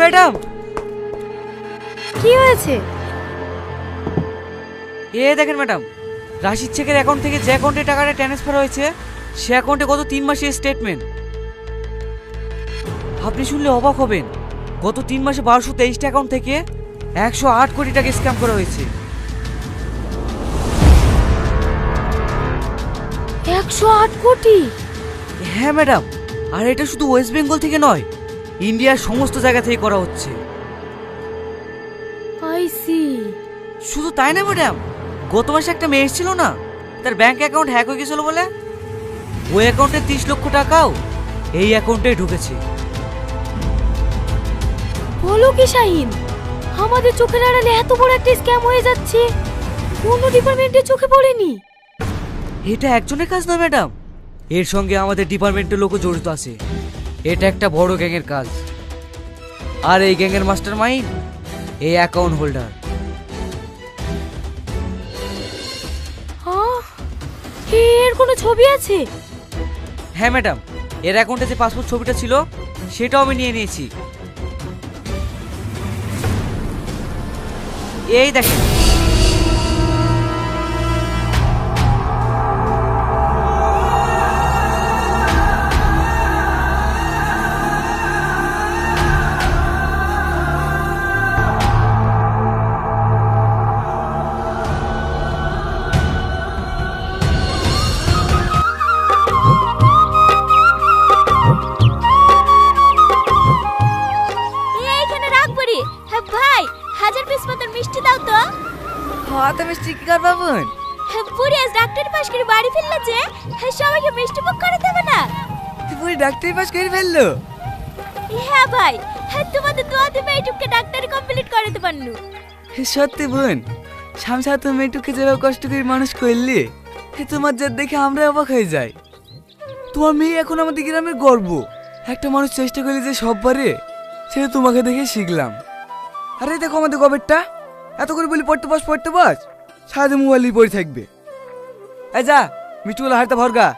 Madam! কি হয়েছে? এ দেখেন ম্যাডাম রাশিদ শেখের অ্যাকাউন্ট থেকে যে অ্যাকাউন্টে টাকাটা ট্রান্সফার হয়েছে সে অ্যাকাউন্টে গত তিন মাসের স্টেটমেন্ট আপনি শুনলে অবাক হবেন গত তিন মাসে বারোশো তেইশটা অ্যাকাউন্ট থেকে একশো আট কোটি টাকা স্ক্যাম করা হয়েছে। একশো আট কোটি? হ্যাঁ ম্যাডাম আর এটা শুধু ওয়েস্ট বেঙ্গল থেকে নয় ইন্ডিয়ার সমস্ত জায়গা থেকে করা হচ্ছে। I C. শুধু তাই না ম্যাডাম? গত মাসে একটা মেয়ে ছিল না? তার ব্যাংক অ্যাকাউন্ট হ্যাক হয়ে গেছিল বলে? ওই অ্যাকাউন্টে তিরিশ লক্ষ টাকাও এই অ্যাকাউন্টে ঢুকেছে। বলো কি শাহিন আমাদের চোখের আড়ালে এত বড় একটা স্ক্যাম হয়ে যাচ্ছে। কোনো ডিপার্টমেন্টে চোখে পড়েনি। এটা একজনের কাজ না ম্যাডাম। এর সঙ্গে আমাদের ডিপার্টমেন্টের লোকও জড়িত আছে। এটা একটা বড় গ্যাংয়ের কাজ। আর এই গ্যাংয়ের মাস্টার মাইন্ড এই অ্যাকাউন্ট হোল্ডার এর কোনো ছবি আছে? হ্যাঁ ম্যাডাম এর অ্যাকাউন্টে যে পাসপোর্ট ছবিটা ছিল সেটাও আমি নিয়ে নিয়েছি। এই দেখেন। যে হ্যাঁ সবাইকে মিষ্টি মুখ করে দেবে না। পুরো ডাক্তারি পাস করে ফেলল? হ্যাঁ ভাই। হ্যাঁ তোমাদের দোয়াতে মেয়েটুককে ডাক্তারি কমপ্লিট করাতে পারলু সত্যি বোন শামসা তো মেয়েটুকে যেভাবে কষ্ট করে মানুষ করলি তোমার যা দেখে আমরা অবাক হয়ে যাই। তোমার মেয়ে এখন আমাদের গ্রামের গর্ব। একটা মানুষ চেষ্টা করলে যে সব পারে সেটা তোমাকে দেখে শিখলাম। আরে দেখো আমাদের গবেরটা এত করে বলি পড়তে বস পড়তে বস। সারাদিন মোবাইলই পড়ে থাকবে। যা মিষ্টিগুলো হারতে ভরগা।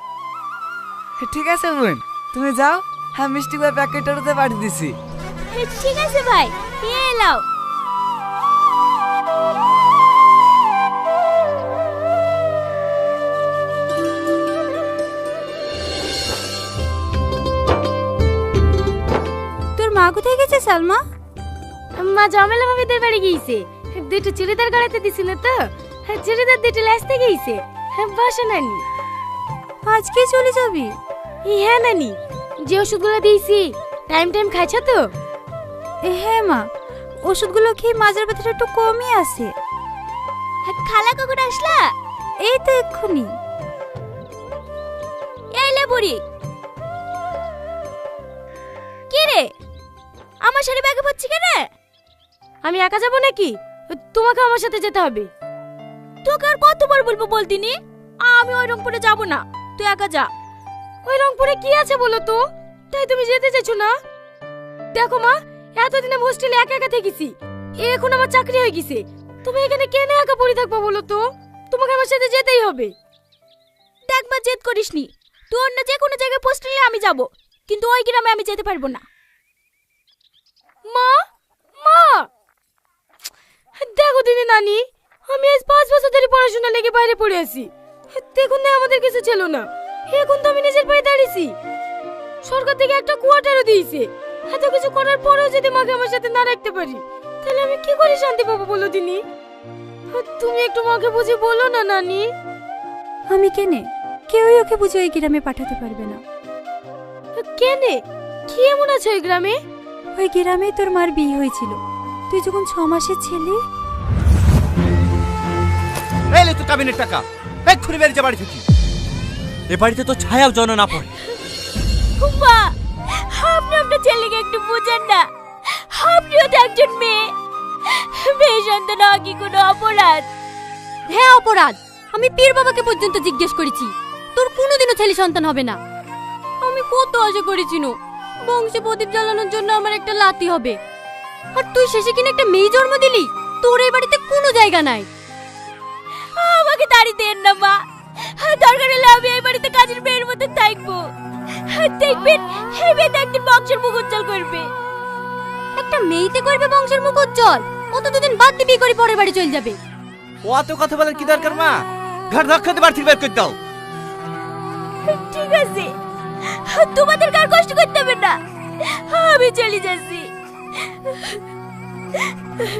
ঠিক আছে বোন তুমি যাও হ্যাঁ মিষ্টিগুলো প্যাকেটটাতে পাঠিয়ে দিছি। হ্যাঁ, ঠিক আছে ভাই এ এলাও। তোর মা কোথায় গেছে সালমা? মা জমেলা ভাবিদের বাড়ি গিয়েছে। দুটো চুড়িদার গাড়াতে দিছিল তো। চুড়িদার দুটো লাসতে গিয়েছে। বসো নানি। আজকে চলে যাবি? হ্যাঁ নানি যে ওষুধগুলো দিয়েছি টাইম টাইম খাইছ তো? হ্যাঁ মা ওষুধগুলো খেয়ে মাজার ব্যথাটা একটু কমই আছে। হ্যাঁ, খালা কখন আসলা? এই তো এক্ষুনি। এলে বুড়ি। কি রে? আমার শাড়ি ব্যাগে পড়ছি কেন? আমি একা যাব নাকি? তোমাকে আমার সাথে যেতে হবে। তোকে আর কতবার বলব বলতিনি? আমি ওই রংপুরে যাব না। তুই একা যা। ওই রংপুরে কি আছে বলো তো? তাই তুমি যেতে চাইছো না? দেখো মা, এতদিন হোস্টেলে একা একা থেকেছি। এখন আমার চাকরি হয়ে গেছে। তুমি এখানে কেন একা পড়ে থাকব বলো তো? তোমাকে আমার সাথে যেতেই হবে। দেখ মা, জেদ করিসনি। তুই অন্য যে কোনো জায়গায় পোস্ট নিলে আমি যাব। কিন্তু ওই গ্রামে আমি যেতে পারব না। মা মা! দেখো দিদি নানি, আমি আজ পাঁচ বছর ধরে পড়াশোনা লেগে বাইরে পড়ে আছি। দেখুন না আমাদের কিছু ছিল না। এখন তো আমি নিজের পায়ে দাঁড়িয়েছি। সরকার থেকে একটা কোয়ার্টারও দিয়েছে। এত কিছু করার পরেও যদি মাকে আমার সাথে না রাখতে পারি তাহলে আমি কি করে শান্তি পাবো বলো দিনি? তুমি একটু মাকে বুঝে বলো না নানি। আমি কেনে? কেউই ওকে বুঝে ওই গ্রামে পাঠাতে পারবে না। কেনে? কি এমন আছে ওই গ্রামে? ওই গ্রামে তোর মার বিয়ে হয়েছিল। তুই যখন ছ মাসের ছেলে এলে তো কাবিনের টাকা। এক্ষুনি বেরিয়ে বাড়ি থেকে। এ বাড়িতে তো ছায়াও জন না পড়ে। মা আপনি আপনার ছেলেকে একটু বুঝেন না। আপনিও তো একজন মেয়ে। মেয়ে সন্তান হওয়া কি কোনো অপরাধ? হ্যাঁ অপরাধ। আমি পীর বাবাকে পর্যন্ত জিজ্ঞেস করেছি। তোর কোনোদিনও ছেলে সন্তান হবে না। আমি কত আশা করেছিল বংশে প্রদীপ জ্বালানোর জন্য আমার একটা লাতি হবে। আর তুই শেষে কিনা একটা মেয়ে জন্ম দিলি? তোর এই বাড়িতে কোনো জায়গা নাই। আমাকে তাড়ি দেন না মা। দরকার হলে আমি এই বাড়িতে কাজের মেয়ের মতো থাকব। দেখবেন এই মেয়েটা একদিন বংশের মুখ উজ্জ্বল করবে। একটা মেয়েতে করবে বংশের মুখ উজ্জ্বল? ও তো দুদিন বাদ দিয়ে বিয়ে করে পরের বাড়ি চলে যাবে। ও অত কথা বলার কি দরকার মা? ঘর ধক্ষতে বাড়ি বের করে দাও। ঠিক আছে। তোমাদের কার কষ্ট করতে হবে না? আমি চলে যাচ্ছি। তোর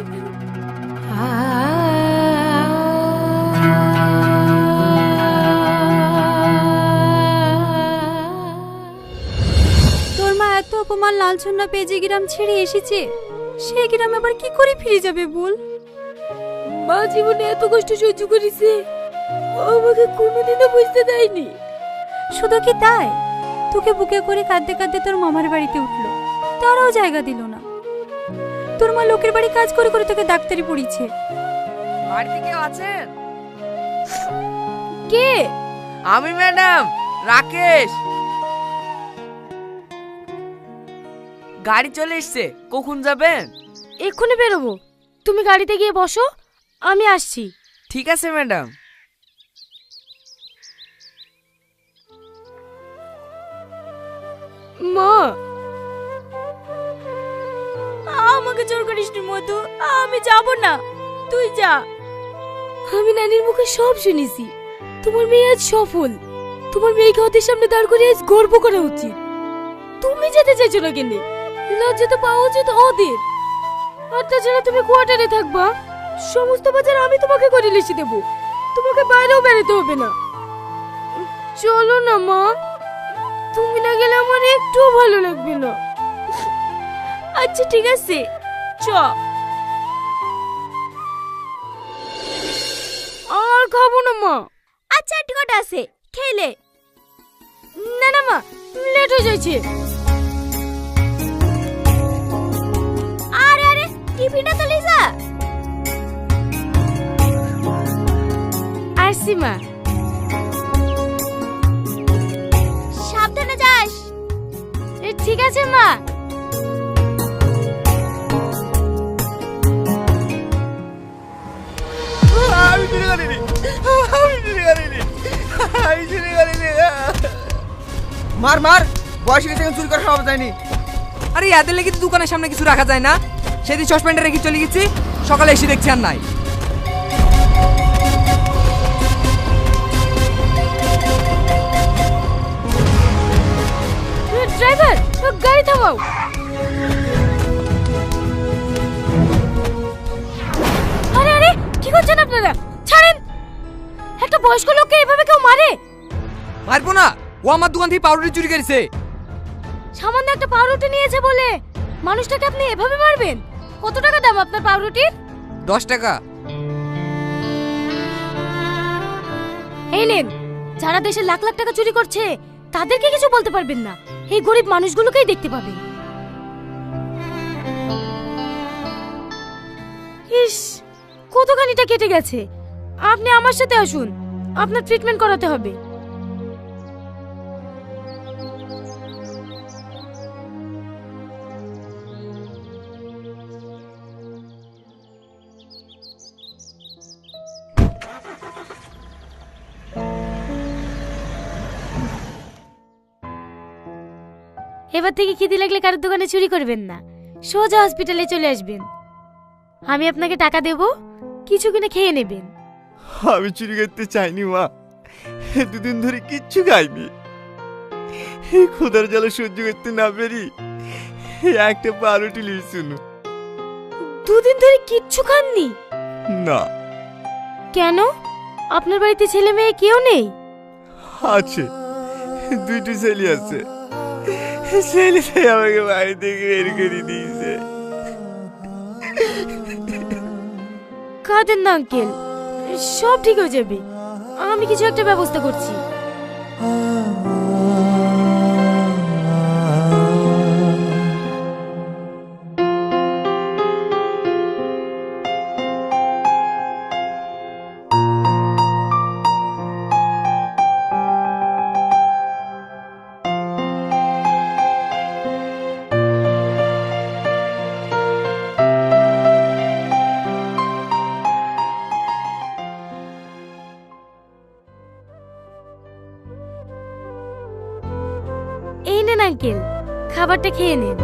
অপমান লাঞ্ছনা পেয়ে যে গ্রাম ছেড়ে এসেছে সেই গ্রামে আবার কি করে ফিরে যাবে বল? মা জীবনে এত কষ্ট সহ্য করেছে আমাকে কোনোদিনও বুঝতে দেয়নি। শুধু কি তাই? তোকে বুকে করে কাঁদতে কাঁদতে তোর মামার বাড়িতে উঠল তারাও জায়গা দিল না। তোর মা লোকের বাড়ি কাজ করে করে তোকে ডাক্তারি পড়িয়েছে। বাড়িতে কেউ আছেন? কে? আমি ম্যাডাম রাকেশ। গাড়ি চলে এসছে কখন যাবেন? এক্ষুনি বেরোবো। তুমি গাড়িতে গিয়ে বসো আমি আসছি। ঠিক আছে ম্যাডাম। মা! আমাকে জোর করিস মধু। আমি যাব না। তুই যা। আমি নানির মুখে সব শুনেছি। তোমার মেয়ে আজ সফল। তোমার মেয়েকে ওদের সামনে দাঁড় করে আজ গর্ব করা উচিত। তুমি যেতে চাইছো না কেন? লজ্জা তো পাওয়া উচিত ওদের আর তাছাড়া তুমি কোয়ার্টারে থাকবা। সমস্ত বাজার আমি তোমাকে করে লিখে দেবো। তোমাকে বাইরেও বেরোতে হবে না। চলো না মা। তুমি না গেলে আমার একটুও ভালো লাগবে না। আচ্ছা ঠিক আছে। চ। আর খাব না মা। আচ্ছা একটু কটা আছে? খেলে না। না মা লেট হয়ে যাচ্ছে। টিফিনটা তো লিজা আসছি মা সাবধানে যাস। এ, ঠিক আছে মা। আমি আমি আমি মার মার। বয়স গেছে চুরি করা সব যায়নি আরে এদের লেগে তো দোকানের সামনে কিছু রাখা যায় না। সেদিন সসপেন্ডে রেখে চলে গেছি। সকালে এসে দেখছি আর নাই। ড্রাইভার গাড়ি থামাও। আরে আরে কি করছেন আপনারা? ছাড়েন। একটা বয়স্ক লোককে এভাবে কেউ মারে? মারবো না। ও আমার দোকান থেকে পাউরুটি চুরি করেছে। সামান্য একটা পাউরুটি নিয়েছে বলে মানুষটাকে আপনি এভাবে মারবেন? কত টাকা দাম আপনার পাউরুটির? দশ টাকা। এই নেন যারা দেশে লাখ লাখ টাকা চুরি করছে তাদেরকে কিছু বলতে পারবেন না। এই গরিব মানুষগুলোকেই দেখতে পাবেন। ইস কতখানিটা কেটে গেছে। আপনি আমার সাথে আসুন আপনার ট্রিটমেন্ট করাতে হবে। এবার থেকে খিদে লাগলে কারোর দোকানে চুরি করবেন না। সোজা হসপিটালে চলে আসবেন। আমি আপনাকে টাকা দেব কিছু কিনে খেয়ে নেবেন। আমি চুরি করতে চাইনি মা। দুদিন ধরে কিচ্ছু খাইনি। খোদার জ্বালা সহ্য করতে না পেরি একটা পাউরুটি লিয়ে শুনু। দুদিন ধরে কিচ্ছু খাননি? না। কেন? আপনার বাড়িতে ছেলে মেয়ে কেউ নেই? আছে। দুইটি ছেলে আছে। ছেলে আমাকে বাড়ি থেকে বের করে দিয়েছে কাঁদেন সব ঠিক হয়ে যাবে। আমি কিছু একটা ব্যবস্থা করছি। খাবারটা খেয়ে নিন।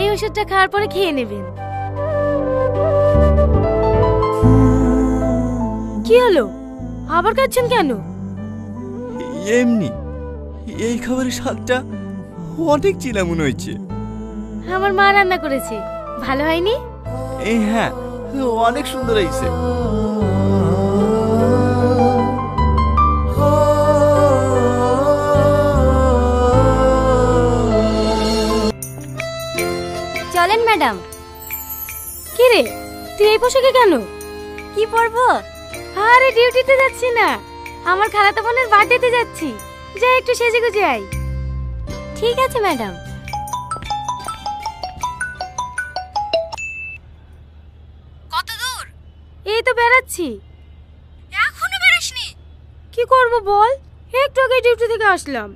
এই ওষুধটা খাওয়ার পরে খেয়ে নেবেন। কি হলো? আবার কাচ্ছেন কেন? এমনি এই খাবারের স্বাদটা অনেক চিনা মনে হয়েছে। আমার মা রান্না করেছে। ভালো হয়নি? এই হ্যাঁ অনেক সুন্দর হয়েছে। চলেন ম্যাডাম। কি রে তুই এই পোশাকে কেন? কি পরবো? আরে ডিউটিতে যাচ্ছি না। আমার খালাতো বোনের বার্থডেতে যাচ্ছি। যাই একটু সেজে গুজে আই ঠিক আছে ম্যাডাম। কত দূর? এই তো বেড়াচ্ছি। এখনও বেরোসনি? কি করব বল? একটু আগে ডিউটি থেকে আসলাম।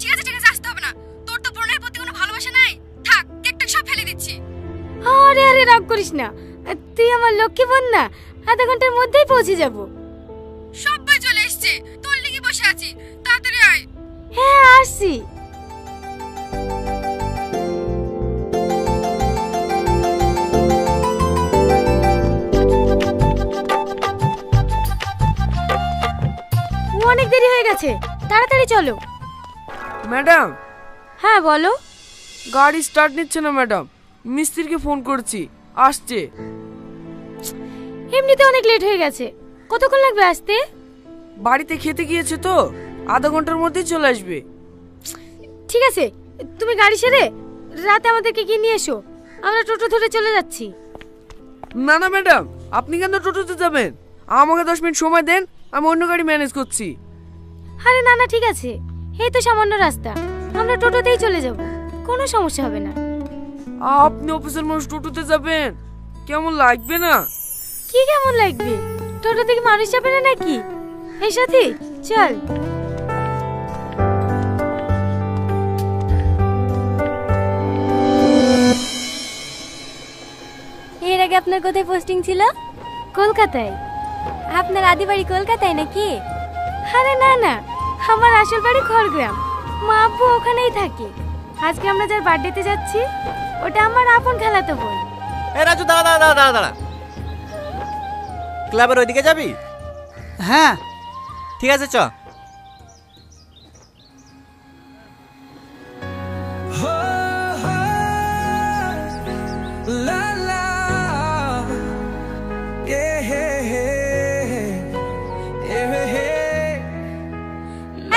ঠিক আছে ঠিক আছে আসতে হবে না। তোর তো বোনের প্রতি কোনো ভালোবাসা নাই। থাক কেকটা সব ফেলে দিচ্ছি। আরে আরে রাগ করিস না। তুই আমার লক্ষ্মী বোন না? আধা ঘণ্টার মধ্যেই পৌঁছে যাব। সবাই চলে এসেছে। তোর লিগে বসে আছি। তাড়াতাড়ি আয়। হ্যাঁ আসছি। অনেক দেরি হয়ে গেছে। তাড়াতাড়ি চলো। ম্যাডাম। হ্যাঁ বলো। গাড়ি স্টার্ট নিচ্ছে না ম্যাডাম। মিস্ত্রিকে ফোন করছি। আসছে। এমনিতে অনেক লেট হয়ে গেছে। কতক্ষণ লাগবে আসতে? বাড়িতে খেতে গিয়েছে তো আধা ঘণ্টার মধ্যেই চলে আসবে। ঠিক আছে তুমি গাড়ি সেরে রাতে আমাদেরকে গিয়ে নিয়ে এসো। আমরা টোটো ধরে চলে যাচ্ছি। না না ম্যাডাম আপনি কেন টোটোতে যাবেন? আমাকে দশ মিনিট সময় দেন আমি অন্য গাড়ি ম্যানেজ করছি। আরে না না ঠিক আছে। এই তো সামান্য রাস্তা। আমরা টোটোতেই চলে যাব। কোনো সমস্যা হবে না। আপনি অফিসের মানুষ টোটোতে যাবেন? কেমন লাগবে না? কি কেমন লাগবে? টোটো থেকে মানুষ যাবে না নাকি? এই সাথী, চল। এর আগে আপনার কোথায় পোস্টিং ছিল? কলকাতায়। আপনার আদি বাড়ি কলকাতায় নাকি? আরে না না। আমার আসল বাড়ি খড়গ্রাম। মা আব্বু ওখানেই থাকে। আজকে আমরা যার বার্থডেতে যাচ্ছি, ওটা আমার আপন খালাতো বোন। এ রাজু দাঁড়া দাঁড়া দাঁড়া দাঁড়া। ক্লাবের ওইদিকে যাবি? হ্যাঁ। ঠিক আছে চ।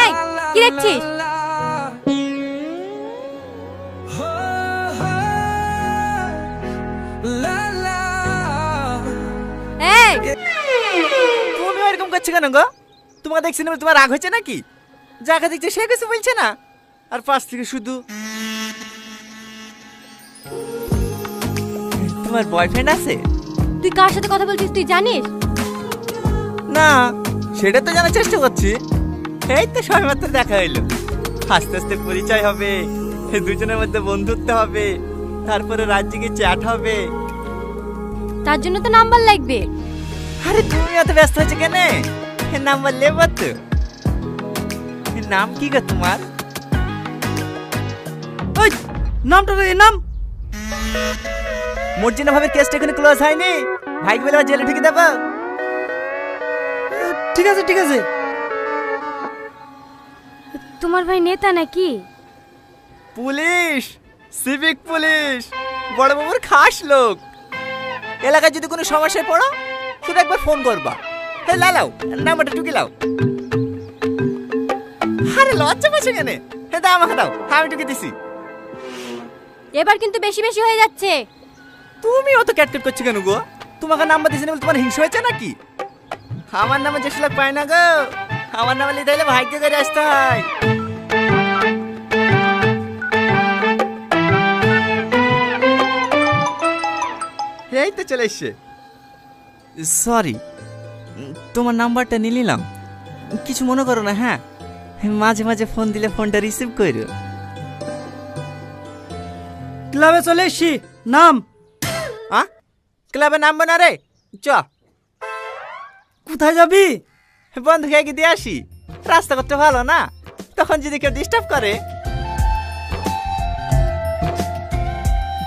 এই কি দেখছিস? করছ কেন গো? তোমাকে দেখছি না তোমার রাগ হয়েছে নাকি? যাকে দেখছে সে কিছু বলছে না। আর পাশ থেকে শুধু তোমার বয়ফ্রেন্ড আছে? তুই কার সাথে কথা বলছিস তুই জানিস? না সেটা তো জানার চেষ্টা করছি। এই তো সবেমাত্র দেখা হইল। আস্তে আস্তে পরিচয় হবে দুজনের মধ্যে বন্ধুত্ব হবে তারপরে রাজ্যে চ্যাট হবে। তার জন্য তো নাম্বার লাগবে। আরে তুমি এত ব্যস্ত হয়েছে কেন? নাম্বার লেব তো নাম কি গো তোমার? ওই নামটা রে নাম। মর্জিনা ভাবে কেসটা এখানে ক্লোজ হয়নি। ভাইকে বলে জেলে ঢুকে দেবো। ঠিক আছে ঠিক আছে। তোমার ভাই নেতা নাকি? Police civic police. বড় বাবুর খাস লোক। এলাকায় যদি কোনো সমস্যায় পড়ো শুধু একবার ফোন করবা। হে লালাও নাম্বারটা টুকি লাও আরে লজ্জা পাচ্ছে কেন? হে দাও আমাকে দাও আমি টুকে দিছি এবার কিন্তু বেশি বেশি হয়ে যাচ্ছে। তুমি অত ক্যাটকেট করছ কেন গো? তোমাকে নাম্বার দিয়েছি না বলে তোমার হিংসা হয়েছে নাকি? আমার নামে যে লোক পায় না গো আমার নামে লিখতে হলে ভাগ্য করে আসতে হয়। এই তো চলে এসছে। সরি তোমার নাম্বারটা নিয়ে নিলাম। কিছু মনে করো না হ্যাঁ? মাঝে মাঝে ফোন দিলে ফোনটা রিসিভ করো ক্লাবে চলে এসছি নাম। আ? ক্লাবে নামবো না রে চ। কোথায় যাবি? বন্ধু খেয়ে দিয়ে আসি রাস্তা করতে ভালো না তখন যদি কেউ ডিস্টার্ব করে।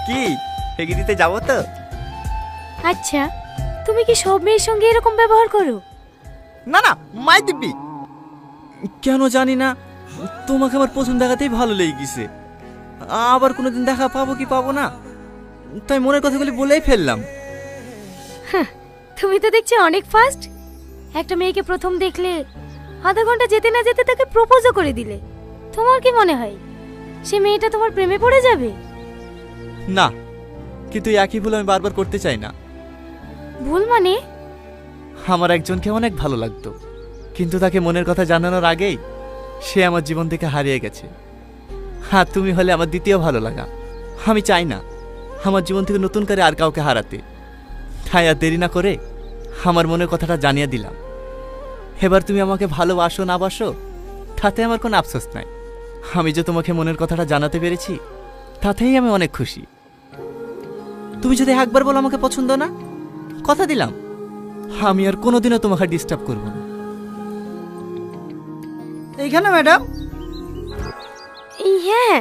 কি ঠেকে দিতে যাব তো? আচ্ছা। তুমি কি সব মেয়ের সঙ্গে এরকম ব্যবহার করো? না না মাই দিব্যি। কেন জানি না তোমাকে আমার প্রথম দেখাতেই ভালো লেগে গেছে আবার কোনোদিন দেখা পাবো কি পাবো না? তাই মনের কথাগুলি বলেই ফেললাম। তুমি তো দেখছি অনেক ফাস্ট একটা মেয়েকে প্রথম দেখলে আধা ঘণ্টা যেতে না যেতে তাকে প্রপোজও করে দিলে। তোমার কি মনে হয়? সে মেয়েটা তোমার প্রেমে পড়ে যাবে? না কিন্তু একই ভুল আমি বারবার করতে চাই না। ভুল মানে? আমার একজনকে অনেক ভালো লাগতো, কিন্তু তাকে মনের কথা জানানোর আগেই সে আমার জীবন থেকে হারিয়ে গেছে। হ্যাঁ তুমি হলে আমার দ্বিতীয় ভালো লাগা। আমি চাই না আমার জীবন থেকে নতুন করে আর কাউকে হারাতে। তাই আর দেরি না করে আমার মনের কথাটা জানিয়ে দিলাম। এবার তুমি আমাকে ভালোবাসো, না বাসো, তাতে আমার কোনো আফসোস নাই। আমি যে তোমাকে মনের কথাটা জানাতে পেরেছি, তাতেই আমি অনেক খুশি। তুমি যদি একবার বলো আমাকে পছন্দ না কথা দিলাম। আমি আর কোনোদিনও তোমাকে ডিস্টার্ব করব না। এইখানে ম্যাডাম। এই হ্যাঁ।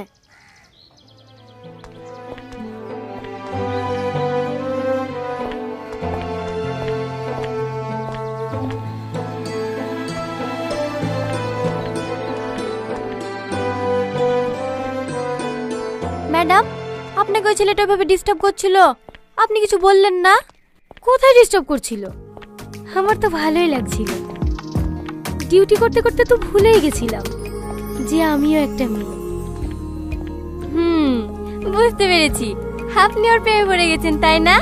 ম্যাডাম আপনাকে ওই ছেলেটা ওইভাবে ডিস্টার্ব করছিল। আপনি কিছু বললেন না? কোথায় ডিস্টার্ব করছিল? আমার তো ভালোই লাগছিল। ডিউটি করতে করতে তো ভুলেই গেছিলাম যে আমিও একটা মেয়ে। হুম, বুঝতে পেরেছি। আপনি ওর প্রেমে পড়ে গেছেন, তাই না?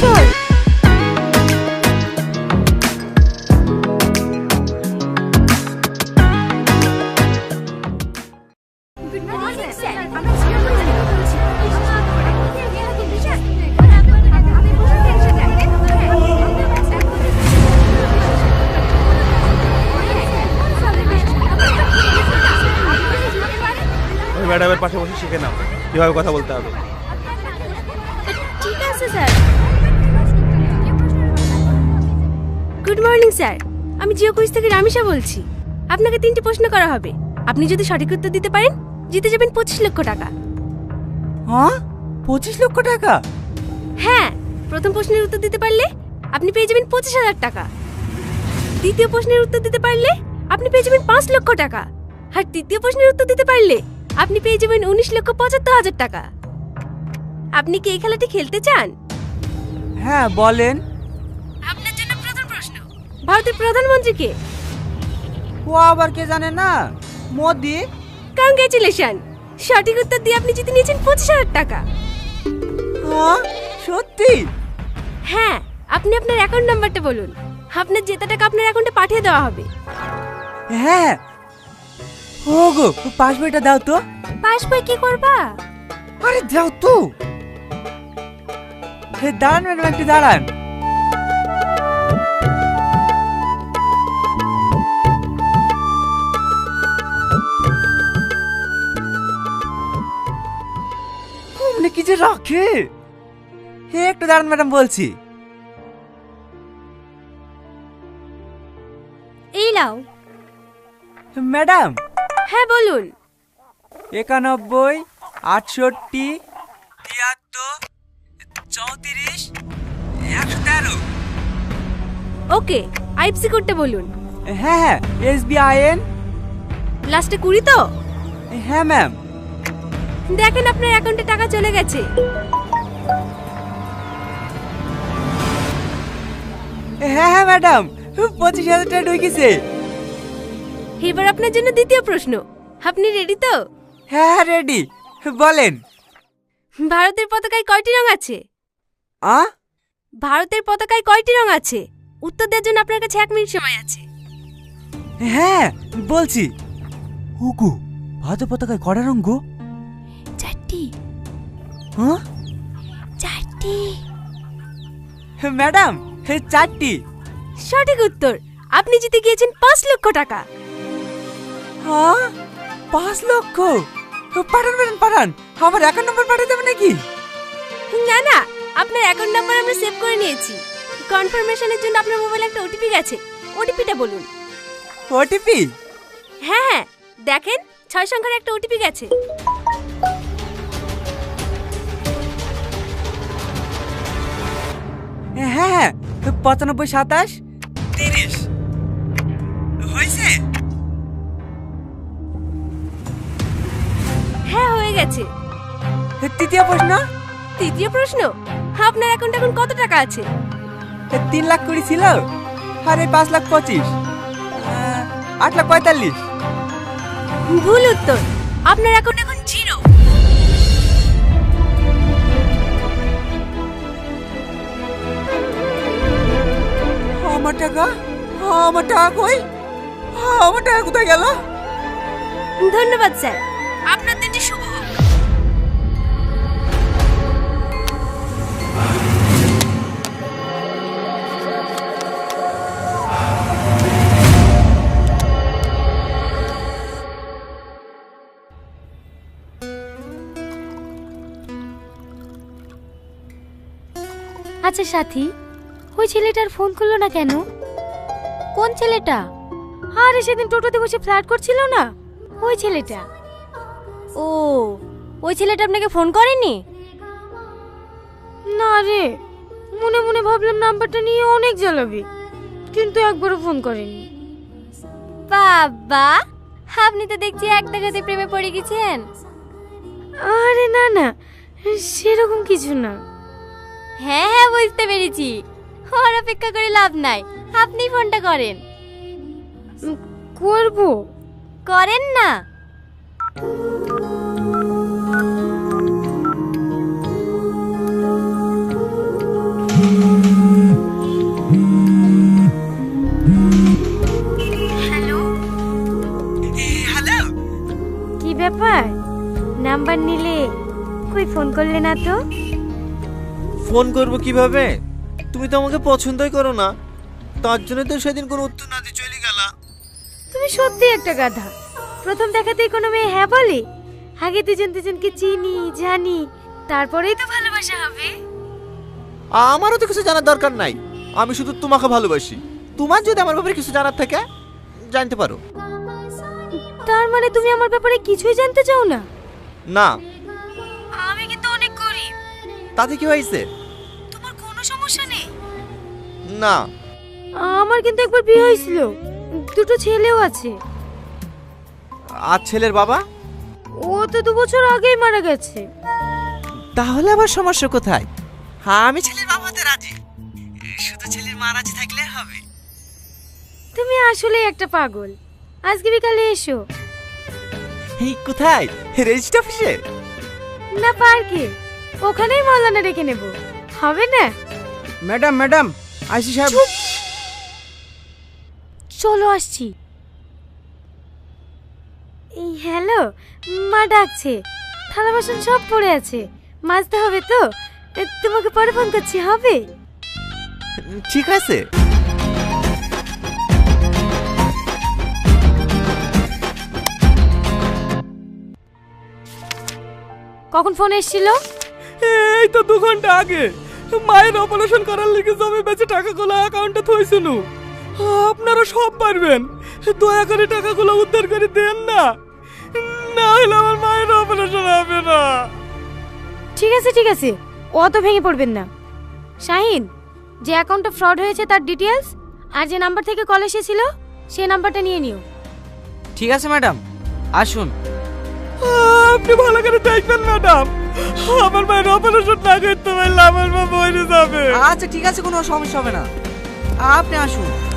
চল। পাশে বসে শিখে নাও। কীভাবে কথা বলতে হবে। ঠিক আছে স্যার। Good morning sir. আমি জিও কুইজ থেকে রামিশা বলছি। আপনাকে তিনটি প্রশ্ন করা হবে। আপনি যদি সঠিক উত্তর দিতে পারেন জিতে যাবেন পঁচিশ লক্ষ টাকা। হ্যাঁ? পঁচিশ লক্ষ টাকা? হ্যাঁ প্রথম প্রশ্নের উত্তর দিতে পারলে আপনি পেয়ে যাবেন পঁচিশ হাজার টাকা। দ্বিতীয় প্রশ্নের উত্তর দিতে পারলে আপনি পেয়ে যাবেন পাঁচ লক্ষ টাকা। আর তৃতীয় প্রশ্নের উত্তর দিতে পারলে আপনি পেয়ে যাবেন উনিশ লক্ষ পঁচাত্তর হাজার টাকা। আপনি কি এই খেলাটি খেলতে চান? হ্যাঁ বলেন। আপনার জন্য প্রথম প্রশ্ন। ভারতের প্রধানমন্ত্রী কে ও আবার কে জানে না? মোদি। কংগ্রেচুলেশন সঠিক উত্তর দিয়ে আপনি জিতে নিয়েছেন পঁচিশ হাজার টাকা। হ্যাঁ সত্যি? হ্যাঁ আপনি আপনার অ্যাকাউন্ট নাম্বারটা বলুন। আপনার জেতা টাকা আপনার অ্যাকাউন্টে পাঠিয়ে দেওয়া হবে। হ্যাঁ ও গো পাস দাও তো। পাস বই কি করবা? আরে দাও তো। হে দাঁড়ান ম্যাডাম একটু দাঁড়ান। অমনে কি যে রাখে? হে একটু দাঁড়ান ম্যাডাম বলছি। এই লাও ম্যাডাম হ্যাঁ বলুন। একানব্বই আটষট্টি তিয়াত্তর চৌত্রিশ একশো তেরো। ওকে আইএফসি কোডটা বলুন। হ্যাঁ হ্যাঁ এস বি আই এন লাস্টে কুড়ি তো? হ্যাঁ ম্যাম। দেখেন আপনার অ্যাকাউন্টে টাকা চলে গেছে। হ্যাঁ হ্যাঁ ম্যাডাম পঁচিশ হাজার টাকা ঢুকেছে। এবার আপনার জন্য দ্বিতীয় প্রশ্ন। আপনি রেডি তো? হ্যাঁ হ্যাঁ রেডি বলেন। ভারতের পতাকায় কয়টি রং আছে? আ? ভারতের পতাকায় কয়টি রং আছে? উত্তর দেওয়ার জন্য আপনার কাছে এক মিনিট সময় আছে। হ্যাঁ বলছি। হুকু ভারত পতাকায় কড়া রঙ গো? চারটি। হ্যাঁ চারটি। ম্যাডাম চারটি। সঠিক উত্তর আপনি জিতে গিয়েছেন পাঁচ লক্ষ টাকা। হ্যাঁ? পাঁচ লক্ষ? পাঠান ম্যাডাম পাঠান। আমার অ্যাকাউন্ট নম্বর পাঠাতে হবে নাকি? না না আপনার অ্যাকাউন্ট নাম্বার আমরা সেভ করে নিয়েছি। কনফার্মেশনের জন্য আপনার মোবাইলে একটা ওটিপি গেছে। ওটিপিটা বলুন। ওটিপি হ্যাঁ হ্যাঁ দেখেন ছয় সংখ্যার একটা ওটিপি গেছে। হ্যাঁ হ্যাঁ পঁচানব্বই সাতাশ। তিরিশ। হ্যাঁ গেছে। তৃতীয় প্রশ্ন? তৃতীয় প্রশ্ন? আপনার অ্যাকাউন্টে এখন কত টাকা আছে? তিন লাখ কুড়ি ছিল। আর এই পাঁচ লাখ পঁচিশ। আট লাখ পঁয়তাল্লিশ। ভুল উত্তর। আপনার অ্যাকাউন্ট এখন জিরো আমার টাকা? আমার টাকা কই? আমার টাকা কোথায় গেল? ধন্যবাদ স্যার। আপনার দিনটি আচ্ছা সাথী ওই ছেলেটার ফোন করল না কেন? কোন ছেলেটা? আরে সেদিন টোটোতে বসে ফ্ল্যাট করছিল না? ওই ছেলেটা। ও ওই ছেলেটা আপনাকে ফোন করেনি? না রে মনে মনে ভাবলাম নাম্বারটা নিয়ে অনেক জ্বালাবে কিন্তু একবারও ফোন করেনি। বাবা আপনি তো দেখছি এক দেখাতে প্রেমে পড়ে গেছেন। আরে না না সেরকম কিছু না। হ্যাঁ হ্যাঁ বুঝতে পেরেছি। ওর অপেক্ষা করে লাভ নাই। আপনি ফোনটা করেন। করব। করেন না। হ্যালো? কি ব্যাপার? নাম্বার নিলে কই ফোন করলে না তো? ফোন করব কীভাবে? তুমি তো আমাকে পছন্দই করো না। তার জন্য তো সেদিন কোনো উত্তর না দিয়ে চলে গেলা। তুমি সত্যি একটা গাধা। প্রথম দেখাতেই কোনো মেয়ে হ্যাঁ বলে? আগে দুজন দুজনকে চিনি জানি তারপরেই তো ভালোবাসা হবে। আমারও তো কিছু জানার দরকার নাই। আমি শুধু তোমাকে ভালোবাসি। তোমার যদি আমার ব্যাপারে কিছু জানার থাকে জানতে পারো। তার মানে তুমি আমার ব্যাপারে কিছুই জানতে চাও না? না। আমি কিন্তু অনেক গরিব। তাতে কি হয়েছে? কোনো সমস্যা নেই? না। আমার কিন্তু একবার বিয়ে হয়েছিল। দুটো ছেলেও আছে। আর ছেলের বাবা? ও তো দু বছর আগেই মারা গেছে। তাহলে আবার সমস্যা কোথায়? হ্যাঁ আমি ছেলের বাবাতে রাজি। শুধু ছেলের মারাজি থাকলে হবে। তুমি আসলেই একটা পাগল। আজকে বিকালে এসো। এই কোথায়? রেজিস্ট অফিসে? না পার্কে। ওখানেই মৌলানা রেখে নেব। হবে না? ম্যাডাম ম্যাডাম আইসি সাহেব। চলো আসছি। এই হ্যালো মা ডাকছে। থালা বাসন সব পড়ে আছে। মাজতে হবে তো। তোমাকে পরে ফোন করছি হবে? ঠিক আছে। কখন ফোন এসেছিল? এই তো দু ঘণ্টা আগে। মায়ের অপারেশন করার লিগে জমি বেঁচে টাকাগুলো অ্যাকাউন্টে থইছিল আপনারা সব পারবেন। দয়া করে টাকাগুলো উদ্ধার করে দেন না। না হলে আমার মায়ের অপারেশন হবে না। ঠিক আছে ঠিক আছে। অত ভেঙে পড়বেন না। শাহিন যে অ্যাকাউন্টটা ফ্রড হয়েছে তার ডিটেলস আর যে নাম্বার থেকে কল এসেছিল সেই নাম্বারটা নিয়ে নিও। ঠিক আছে ম্যাডাম আসুন। আপনি ভালো করে দেখবেন ম্যাডাম আমার মায়ের অপারেশন না করতে পারলে আমার মা মরে যাবে। আচ্ছা ঠিক আছে, কোনো সমস্যা হবে না। আপনি আসুন।